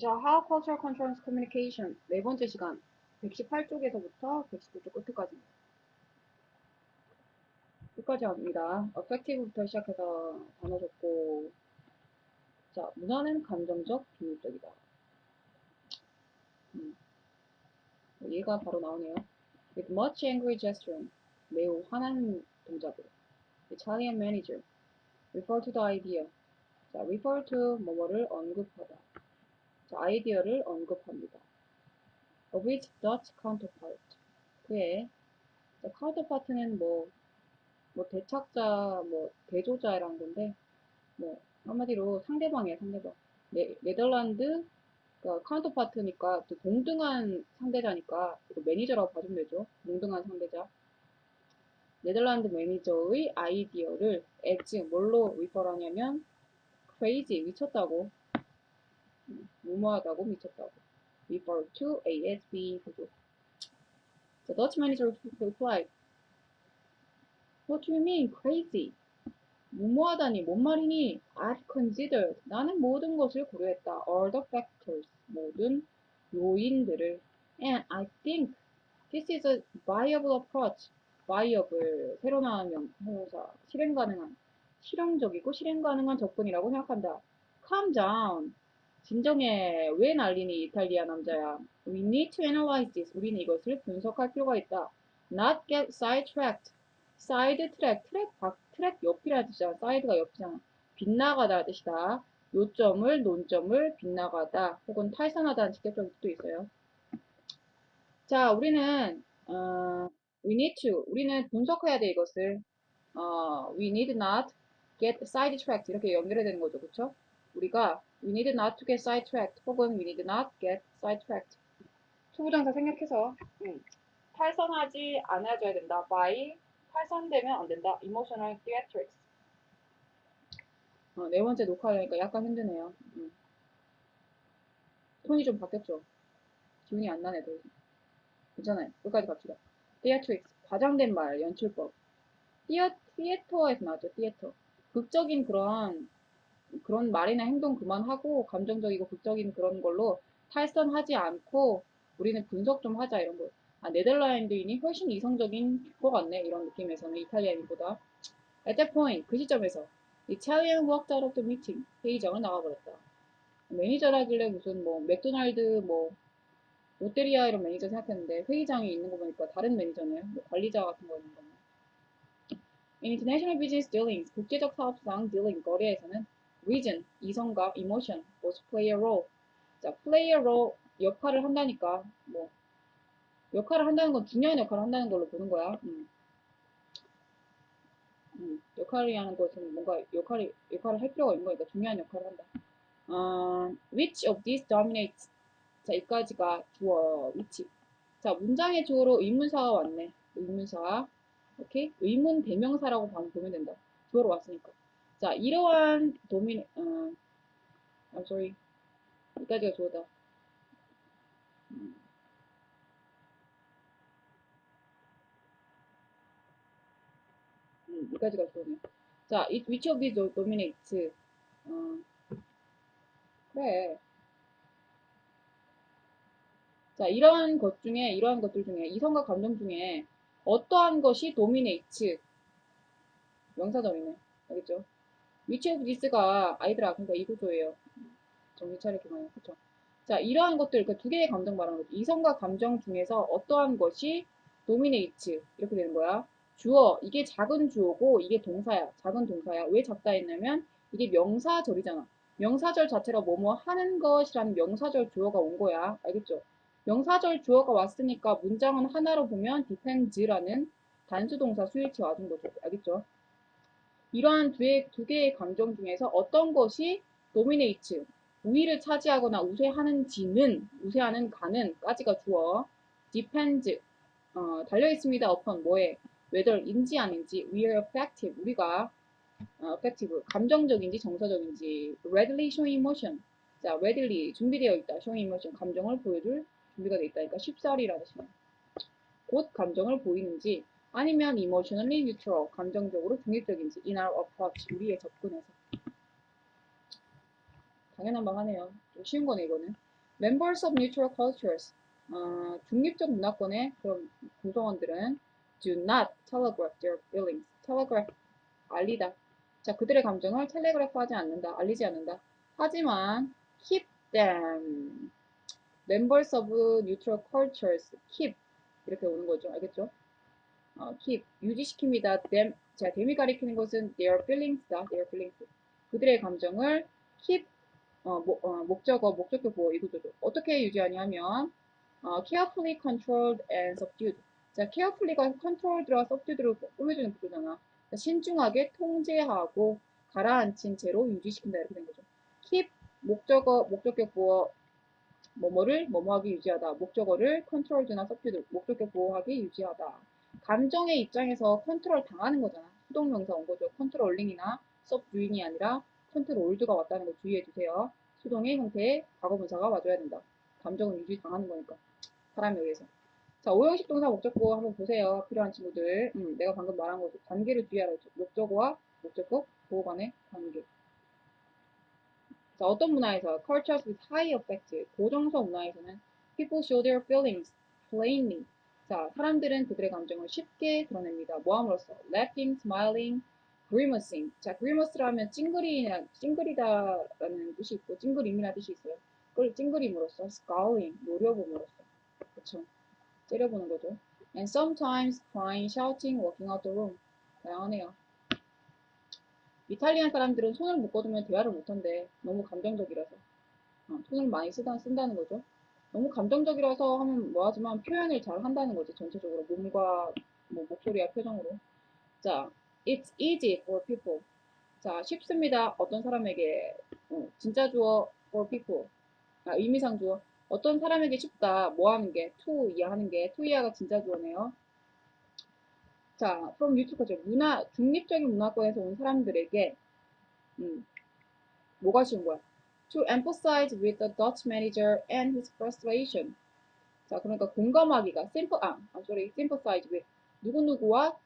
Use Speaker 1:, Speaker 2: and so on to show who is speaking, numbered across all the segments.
Speaker 1: 자, How Culture Controls Communication 네 번째 시간 118쪽에서부터 119쪽 끝까지입니다. 끝까지 합니다. Affective부터 시작해서 단어 적고 자, 문화는 감정적, 비밀적이다. 음. 얘가 바로 나오네요. With much angry gesturing 매우 화난 동작으로 Italian manager refer to the idea 자, refer to 뭐뭐를 언급하다 자, 아이디어를 언급합니다. its Dutch counterpart. 그의 자, counterpart는 뭐, 뭐 대착자, 뭐 대조자라는 건데, 뭐 한마디로 상대방이에요, 상대방. 네, 네덜란드 그러니까 카운터파트니까 또 동등한 상대자니까 매니저라고 봐주면 되죠. 동등한 상대자. 네덜란드 매니저의 아이디어를 as 뭘로 리퍼하냐면 crazy 미쳤다고 음, 무모하다고 미쳤다고 refer to ASB 구조. The Dutch manager replied, What do you mean crazy? 무모하다니 뭔 말이니? I considered 나는 모든 것을 고려했다. All the factors 모든 요인들을 and I think this is a viable approach. viable 새로 나온 명- 형용사 실행 가능한 실용적이고 실행 가능한 접근이라고 생각한다. Calm down. 진정해. 왜 난리니 이탈리아 남자야. We need to analyze this. 우리는 이것을 분석할 필요가 있다. Not get sidetracked. 사이드 트랙, 트랙 밖, 트랙 옆이라 뜻이잖아. 사이드가 옆이잖아. 빗나가다 뜻이다. 요점을, 논점을 빗나가다 혹은 탈선하다는 직접적인 뜻도 있어요. 자, 우리는 어, we need to 우리는 분석해야 돼 이것을 어, we need not get sidetracked 이렇게 연결해야 되는 거죠, 그렇죠? 우리가 we need not to get sidetracked 혹은 we need not get sidetracked 투부정사 생략해서 음, 탈선하지 않아줘야 된다. by 탈선되면 안 된다. emotional theatrics 어, 네 번째 녹화하려니까 약간 힘드네요. 음. 톤이 좀 바뀌었죠? 기운이 안 나네, 더 이상. 괜찮아요. 끝까지 갑시다. theatrics, 과장된 말, 연출법. 티어, 티에터에서 나왔죠, 티에터. 극적인 그런, 그런 말이나 행동 그만하고, 감정적이고 극적인 그런 걸로 탈선하지 않고, 우리는 분석 좀 하자, 이런 거. 아, 네덜란드인이 훨씬 이성적인 것 같네, 이런 느낌에서는, 이탈리아인보다. At that point, 그 시점에서, Italian walked out. 회의장을 나가버렸다. 매니저라길래 무슨 뭐, 맥도날드 뭐, 롯데리아 이런 매니저 생각했는데 회의장에 있는 거 보니까 다른 매니저네요. 뭐 관리자 같은 거 있는 거네. In international business dealings, 국제적 사업상 dealing 거래에서는 reason, 이성과 emotion, both play a role. 자, play a role 역할을 한다니까 뭐 역할을 한다는 건 중요한 역할을 한다는 걸로 보는 거야. 음. 음, 역할이라는 것은 뭔가 역할이 역할을 할 필요가 있는 거니까 중요한 역할을 한다. 어, which of these dominates 자, 여기까지가 주어, 위치. 자, 문장의 주어로 의문사가 왔네. 의문사. 오케이? 의문 대명사라고 방- 보면 된다. 주어로 왔으니까. 자, 이러한 도민, 어, I'm sorry. 여기까지가 주어다. 음. 음, 여기까지가 주어네. 자, 이- which of these dominates? 어, 그래. 자, 이러한 것 중에, 이러한 것들 중에, 이성과 감정 중에 어떠한 것이 dominates? 명사절이네. 알겠죠? Which of thes가 아이들아, 그러니까 이 구조예요. 정신 차리기 많이 그쵸? 자, 이러한 것들, 그두 개의 감정 말하는 거죠. 이성과 감정 중에서 어떠한 것이 dominates? 이렇게 되는 거야. 주어, 이게 작은 주어고, 이게 동사야. 작은 동사야. 왜 작다 했냐면, 이게 명사절이잖아. 명사절 자체가 뭐뭐 하는 것이라는 명사절 주어가 온 거야. 알겠죠? 명사절 주어가 왔으니까 문장은 하나로 보면 depends라는 단수동사 수일치 와준 거죠. 알겠죠? 이러한 두, 개- 두 개의 감정 중에서 어떤 것이 dominates, 우위를 차지하거나 우세하는지는, 우세하는 가는 까지가 주어, depends, 어, 달려있습니다. upon 뭐에, whether인지 아닌지, we are effective, 우리가 어, effective, 감정적인지 정서적인지, readily showing emotion, 자, readily, 준비되어 있다, showing emotion, 감정을 보여줄 준비가 되어 있다니까 쉽사리라는 뜻이네. 곧 감정을 보이는지, 아니면 emotionally neutral, 감정적으로 중립적인지, in our approach, 우리의 접근에서. 당연한 말 하네요. 좀 쉬운 거네, 이거는. Members of neutral cultures. 어, 중립적 문화권의 그런 구성원들은 do not telegraph their feelings. telegraph, 알리다. 자, 그들의 감정을 텔레그래프 하지 않는다. 알리지 않는다. 하지만 keep them. members of neutral cultures. keep. 이렇게 오는 거죠. 알겠죠? 어, keep. 유지시킵니다. them. 자, them이 가리키는 것은 their feelings다. their feelings. 그들의 감정을 keep 어, 모, 어, 목적어, 목적격 보호 이 구조죠. 어떻게 유지하냐 하면 어, carefully controlled and subdued. 자, carefully가 controlled와 subdued로 꾸며주는 구조잖아. 자, 신중하게 통제하고 가라앉힌 채로 유지시킨다 이렇게 된 거죠. keep 목적어, 목적격 보호 뭐뭐를 뭐뭐하게 유지하다. 목적어를 controlled나 subdued 목적격 보호하게 유지하다. 감정의 입장에서 컨트롤 당하는 거잖아. 수동명사 온 거죠. 컨트롤링이나 subduing이 아니라 컨트롤드가 왔다는 거 주의해 주세요. 수동의 형태의 과거분사가 와줘야 된다. 감정은 유지 당하는 거니까. 사람에 의해서. 자, 오형식 동사 목적보 한번 보세요. 필요한 친구들. 음, 내가 방금 말한 거죠. 관계를 주의하라 했죠. 목적어와 목적격 보호 간의 관계. 자, 어떤 문화에서 cultures with high affect, 고정서 문화에서는 people show their feelings plainly. 자, 사람들은 그들의 감정을 쉽게 드러냅니다. 뭐함으로써 laughing, smiling, grimacing. 자, grimace라면 찡그리나 찡그리다라는 뜻이 있고 찡그림이라는 뜻이 있어요. 그걸 찡그림으로써 scowling, 노려봄으로써. 그쵸? 째려보는 거죠. And sometimes crying, shouting, walking out the room. 다양하네요. 이탈리안 사람들은 손을 묶어두면 대화를 못한대. 너무 감정적이라서. 어, 손을 많이 쓰다, 쓴다는 거죠. 너무 감정적이라서 하면 뭐하지만 표현을 잘 한다는 거지. 전체적으로 몸과 뭐 목소리와 표정으로. 자, it's easy for people. 자, 쉽습니다. 어떤 사람에게 어, 진짜 주어 for people. 아, 의미상 주어. 어떤 사람에게 쉽다. 뭐 하는 게 to 이해하는 게 to 이해가 진짜 주어네요. 자, from neutral 문화 중립적인 문화권에서 온 사람들에게 음, 뭐가 쉬운 거야? To emphasize with the Dutch manager and his frustration. 자, 그러니까 공감하기가 simple 아, I'm sorry, sympathize with 누구누구와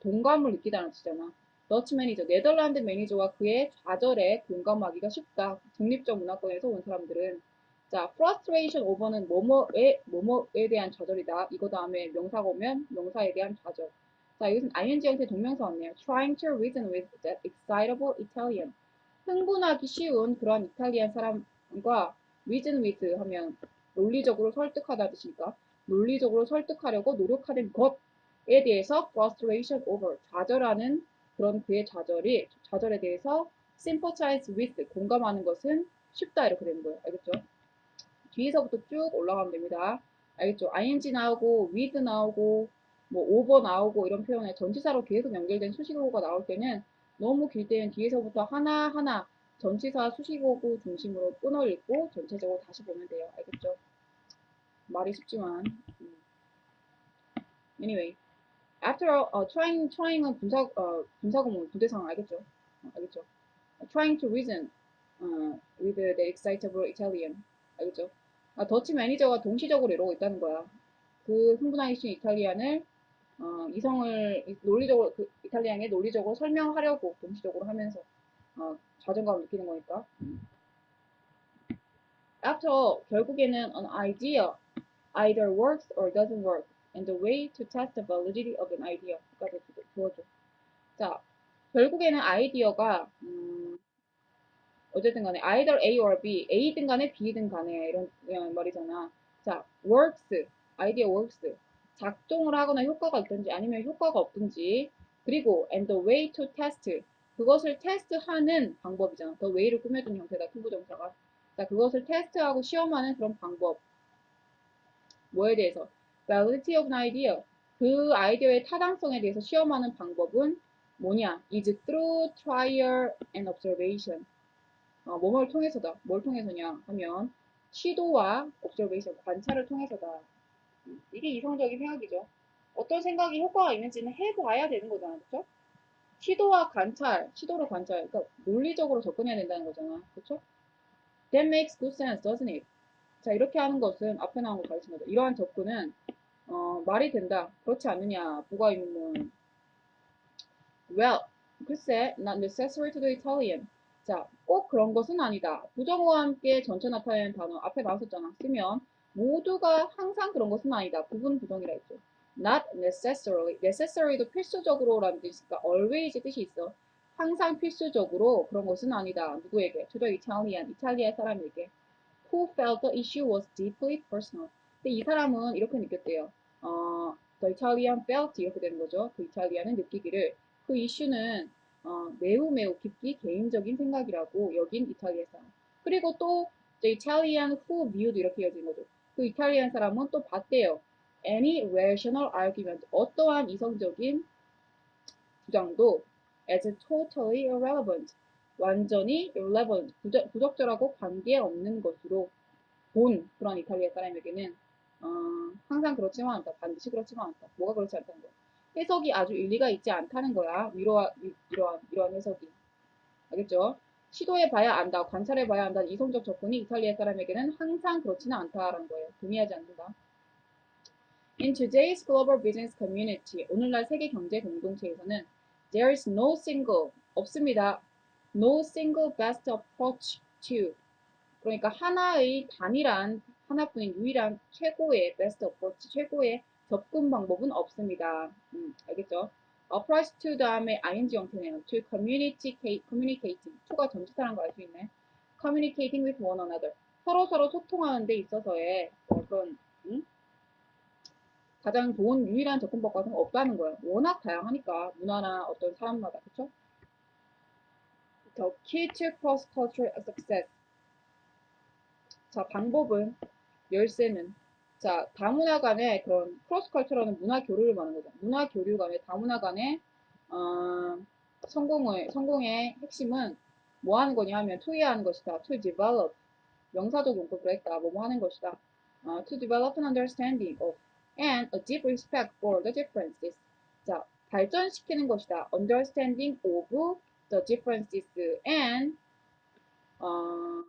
Speaker 1: 동감을 느끼다는 뜻이잖아. 더치 매니저, 네덜란드 매니저와 그의 좌절에 공감하기가 쉽다. 중립적 문화권에서 온 사람들은 자, frustration over는 뭐뭐에 뭐뭐에 대한 좌절이다. 이거 다음에 명사가 오면 명사에 대한 좌절. 자, 여기서는 ing 형태 동명사 왔네요. Trying to reason with that excitable Italian. 흥분하기 쉬운 그런 이탈리안 사람과 reason with 하면 논리적으로 설득하다 뜻이니까 논리적으로 설득하려고 노력하는 것에 대해서 frustration over 좌절하는 그런 그의 좌절이 좌절에 대해서 sympathize with 공감하는 것은 쉽다 이렇게 되는 거예요. 알겠죠? 뒤에서부터 쭉 올라가면 됩니다. 알겠죠? ing 나오고 with 나오고 뭐 over 나오고 이런 표현에 전치사로 계속 연결된 수식어가 나올 때는 너무 길 때는 뒤에서부터 하나하나 전치사 수식어구 중심으로 끊어 읽고 전체적으로 다시 보면 돼요. 알겠죠? 말이 쉽지만 음. anyway after all, 어, trying trying은 분사 어, 분사구문 부대상 알겠죠? 어, 알겠죠? trying to reason 어, with the excitable Italian 알겠죠? 아, 더치 매니저가 동시적으로 이러고 있다는 거야. 그 흥분하신 이탈리안을 어, 이성을 논리적으로 그 이탈리안에 논리적으로 설명하려고 동시적으로 하면서 어, 자존감을 느끼는 거니까. After 결국에는 an idea either works or doesn't work, and the way to test the validity of an idea까지 주어줘. 자, 결국에는 아이디어가 음, 어쨌든 간에 either A or B, A든 간에 B든 간에 이런, 이런 말이잖아. 자, works, 아이디어 works. 작동을 하거나 효과가 있든지 아니면 효과가 없든지 그리고 and the way to test 그것을 테스트하는 방법이잖아. the way를 꾸며준 형태다. 투부정사가. 자, 그것을 테스트하고 시험하는 그런 방법. 뭐에 대해서? validity of an idea. 그 아이디어의 타당성에 대해서 시험하는 방법은 뭐냐? is through trial and observation. 어, 뭐뭘 통해서다. 뭘 통해서냐 하면 시도와 observation, 관찰을 통해서다. 이게 이성적인 생각이죠. 어떤 생각이 효과가 있는지는 해봐야 되는 거잖아. 그쵸? 시도와 관찰, 시도로 관찰, 그러니까 논리적으로 접근해야 된다는 거잖아. 그쵸? That makes good sense, doesn't it? 자, 이렇게 하는 것은 앞에 나온 거 가르친 거죠. 이러한 접근은 어, 말이 된다. 그렇지 않느냐. 부가 의문문. Well, 글쎄, not necessary to the Italian. 자, 꼭 그런 것은 아니다. 부정어와 함께 전체 나타내는 단어 앞에 나왔었잖아. 쓰면 모두가 항상 그런 것은 아니다. 부분 부정이라 했죠. Not necessarily. necessary도 필수적으로라는 뜻이 니까 always 뜻이 있어. 항상 필수적으로 그런 것은 아니다. 누구에게? To the Italian. 이탈리아 사람에게. Who felt the issue was deeply personal. 근데 이 사람은 이렇게 느꼈대요. 어, the Italian felt 이렇게 되는 거죠. 그 이탈리아는 느끼기를 그 이슈는 어, 매우 매우 깊이 개인적인 생각이라고 여긴 이탈리아 사람. 그리고 또 the Italian who viewed 이렇게 이어지는 거죠. 그 이탈리안 사람은 또 봤대요. Any rational argument 어떠한 이성적인 주장도 as totally irrelevant 완전히 irrelevant 부적, 부적 절하고 관계없는 것으로 본 그런 이탈리아 사람에게는 어, 항상 그렇지만 않다. 반드시 그렇지만 않다. 뭐가 그렇지 않다는 거야. 해석이 아주 일리가 있지 않다는 거야. 위로와, 위, 이러한, 이러한 해석이. 알겠죠? 시도해봐야 안다. 관찰해봐야 한다. 이성적 접근이 이탈리아 사람에게는 항상 그렇지는 않다라는 거예요. 동의하지 않는다. In today's global business community, 오늘날 세계 경제 공동체에서는 there is no single, 없습니다. No single best approach to. 그러니까 하나의 단일한, 하나뿐인 유일한 최고의 best approach, 최고의 접근 방법은 없습니다. 음, 알겠죠? Approach to 다음에 ing 형태네요. to communicate, communicating. to가 전치사라는 걸알수 있네. communicating with one another. 서로 서로 소통하는 데 있어서의 어, 그런 음? 가장 좋은 유일한 접근법 같은 거 없다는 거예요. 워낙 다양하니까 문화나 어떤 사람마다 그쵸? The key to cross-cultural success. 자 방법은 열쇠는 자 다문화 간의 그런 크로스컬처라는 문화 교류를 말하는 거죠. 문화 교류 간의 다문화 간의 어, 성공의 성공의 핵심은 뭐 하는 거냐 하면 투이하는 것이다. To develop 명사적 용법을 했다. 뭐뭐 하는 것이다. 어, to develop an understanding of and a deep respect for the differences. 자, 발전시키는 것이다. understanding of the differences and 어,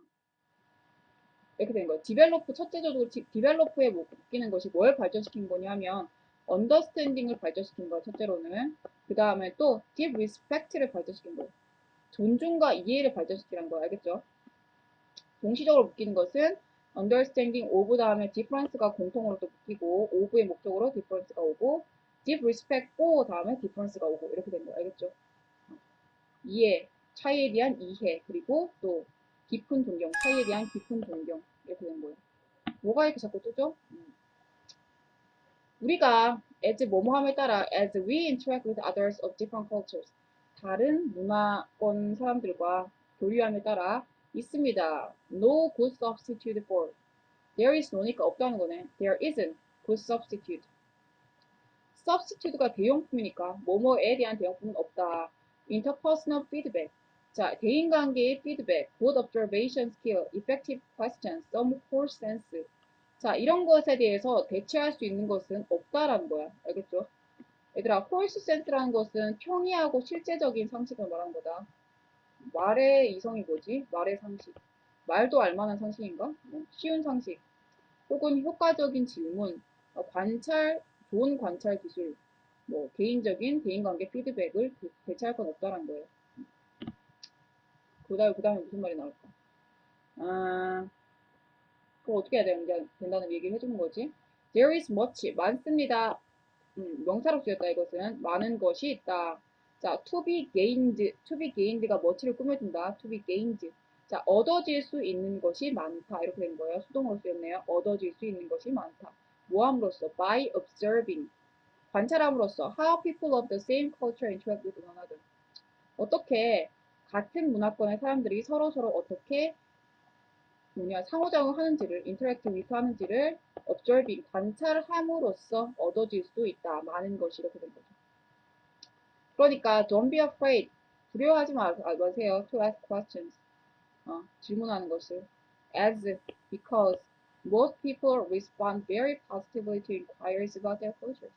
Speaker 1: 이렇게 되는 거예요. 디벨로프 첫째적으로 디벨로프에 묶이는 것이 뭘 발전시킨 거냐면 understanding을 발전시킨 거예요. 첫째로는 그 다음에 또 deep respect를 발전시킨 거예요. 존중과 이해를 발전시키는 거예요. 알겠죠? 동시적으로 묶이는 것은 understanding 다음에 difference가 공통으로 또 묶이고 of의 목적으로 difference가 오고 deep respect 다음에 difference가 오고 이렇게 된 거예요. 알겠죠? 이해, 차이에 대한 이해 그리고 또 깊은 존경, 차이에 대한 깊은 존경 이렇게 된 거예요. 뭐가 이렇게 자꾸 뜨죠? 음. 우리가 as 뭐뭐함에 따라 as we interact with others of different cultures 다른 문화권 사람들과 교류함에 따라 있습니다. No good substitute for. There is no니까 없다는 거네. There isn't good substitute. substitute가 대용품이니까 뭐뭐에 대한 대용품은 없다. interpersonal feedback. 자, 대인관계의 피드백, good observation skill, effective questions, some core sense. 자, 이런 것에 대해서 대체할 수 있는 것은 없다라는 거야. 알겠죠? 얘들아, 콜스 센스라는 것은 평이하고 실제적인 상식을 말하는 거다. 말의 이성이 뭐지? 말의 상식. 말도 알만한 상식인가? 뭐, 쉬운 상식. 혹은 효과적인 질문, 어, 관찰, 좋은 관찰 기술, 뭐 개인적인 대인관계 피드백을 대체할 건 없다는 거예요. 그 다음에 그 다음에 무슨 말이 나올까? 아, 그럼 어떻게 해야 되는, 된다는 얘기를 해주는 거지? There is much, 많습니다. 음, 명사로 쓰였다 이것은 많은 것이 있다. 자, to be gained, to be gained가 much를 꾸며준다. to be gained. 자, 얻어질 수 있는 것이 많다. 이렇게 된 거예요. 수동으로 쓰였네요. 얻어질 수 있는 것이 많다. 모함으로써 by observing. 관찰함으로써 how people of the same culture interact with one another. 어떻게 같은 문화권의 사람들이 서로 서로 어떻게 뭐냐 상호작용 하는지를 interact with 하는지를 observing 관찰함으로써 얻어질 수 있다. 많은 것이 이렇게 된 거죠. 그러니까 don't be afraid 두려워하지 마, 마세요. to ask questions 어, 질문하는 것을 as because most people respond very positively to inquiries about their cultures.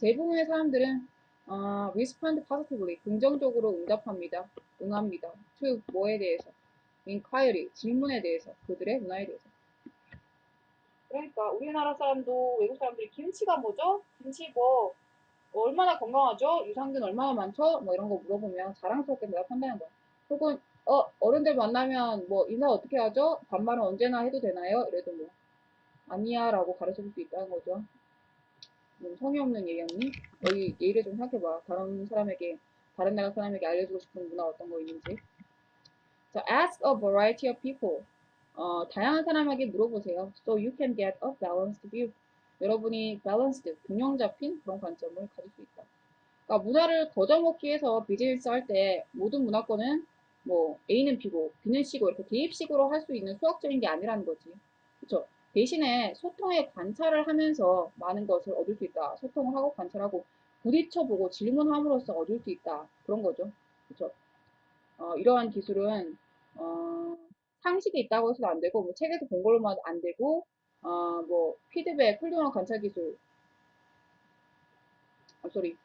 Speaker 1: 대부분의 사람들은 어, respond positively 긍정적으로 응답합니다. 응합니다. to 뭐에 대해서 inquiry 질문에 대해서 그들의 문화에 대해서. 그러니까 우리나라 사람도 외국 사람들이 김치가 뭐죠? 김치 뭐 얼마나 건강하죠? 유산균 얼마나 많죠? 뭐 이런 거 물어보면 자랑스럽게 대답한다는 거야. 혹은 어, 어른들 만나면 뭐 인사 어떻게 하죠? 반말은 언제나 해도 되나요? 이래도 뭐 아니야 라고 가르쳐 줄 수 있다는 거죠. 뭐 성의 없는 얘기였니? 여기 예의를 좀 생각해봐. 다른 사람에게, 다른 나라 사람에게 알려주고 싶은 문화 어떤 거 있는지. 자, ask a variety of people. 어, 다양한 사람에게 물어보세요. So you can get a balanced view. 여러분이 balanced, 균형 잡힌 그런 관점을 가질 수 있다. 그러니까 문화를 거저먹기 위해서 비즈니스 할 때 모든 문화권은 뭐 A는 B고 B는 C고 이렇게 대입식으로 할 수 있는 수학적인 게 아니라는 거지. 그렇죠? 대신에 소통의 관찰을 하면서 많은 것을 얻을 수 있다. 소통을 하고 관찰하고 부딪혀보고 질문함으로써 얻을 수 있다. 그런 거죠. 그렇죠? 어, 이러한 기술은 어, 상식이 있다고 해서도 안 되고 뭐 책에서 본 걸로만 안 되고 어, 뭐 피드백, 훌륭한 관찰 기술 아, 쏘리.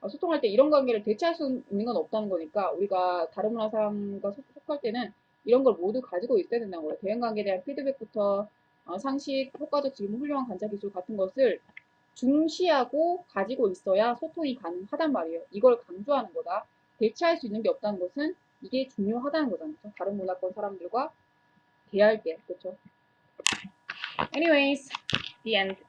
Speaker 1: 어, 소통할 때 이런 관계를 대체할 수 있는 건 없다는 거니까 우리가 다른 문화 사람과 소- 속할 때는 이런 걸 모두 가지고 있어야 된다는 거예요. 대인 관계에 대한 피드백부터 어, 상식, 효과적 질문, 훌륭한 관찰 기술 같은 것을 중시하고 가지고 있어야 소통이 가능하단 말이에요. 이걸 강조하는 거다. 대체할 수 있는 게 없다는 것은 이게 중요하다는 거잖아요. 그죠? 다른 문화권 사람들과 대할 때, 그렇죠? Anyways, the end.